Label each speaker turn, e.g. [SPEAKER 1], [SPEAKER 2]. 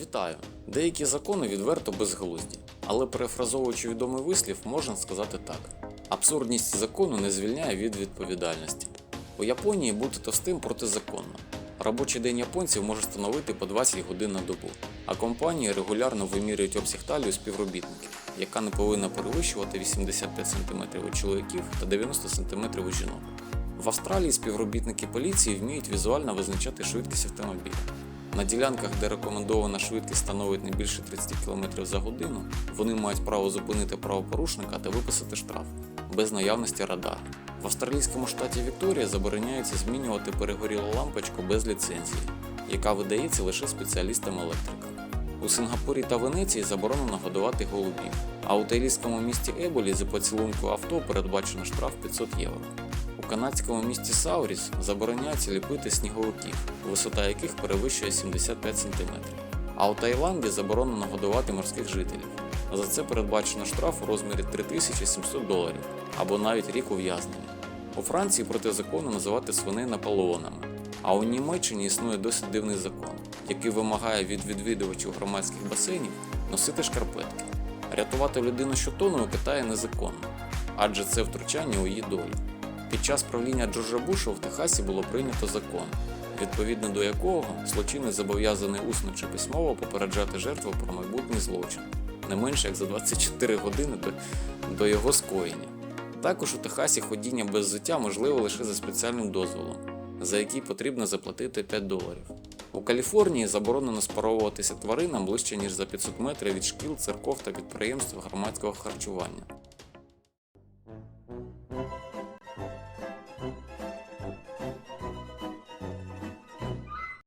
[SPEAKER 1] Вітаю! Деякі закони відверто безглузді, але перефразовуючи відомий вислів, можна сказати так: абсурдність закону не звільняє від відповідальності. У Японії бути товстим протизаконно. Робочий день японців може становити по 20 годин на добу, а компанії регулярно вимірюють обсяг талію співробітників, яка не повинна перевищувати 85 см у чоловіків та 90 см у жінок. В Австралії співробітники поліції вміють візуально визначати швидкість автомобіля. На ділянках, де рекомендована швидкість становить не більше 30 км за годину, вони мають право зупинити правопорушника та виписати штраф без наявності радару. В австралійському штаті Вікторія забороняється змінювати перегорілу лампочку без ліцензії, яка видається лише спеціалістам-електрикам. У Сингапурі та Венеції заборонено годувати голубів, а у таїлійському місті Еболі за поцілунку авто передбачено штраф 500 євро. У канадському місті Сауріс забороняється ліпити сніговиків, висота яких перевищує 75 см. А у Таїланді заборонено годувати морських жителів. За це передбачено штраф у розмірі 3700 доларів або навіть рік ув'язнення. У Франції проти закону називати свиней наполеонами, а у Німеччині існує досить дивний закон, який вимагає від відвідувачів громадських басейнів носити шкарпетки. Рятувати людину щотону у Китаї незаконно, адже це втручання у її долю. Під час правління Джорджа Буша в Техасі було прийнято закон, відповідно до якого злочинець зобов'язаний усно чи письмово попереджати жертву про майбутній злочин, не менше як за 24 години до, до його скоєння. Також у Техасі ходіння без взуття можливо лише за спеціальним дозволом, за який потрібно заплатити 5 доларів. У Каліфорнії заборонено спаровуватися тваринам ближче ніж за 500 метрів від шкіл, церков та підприємств громадського харчування.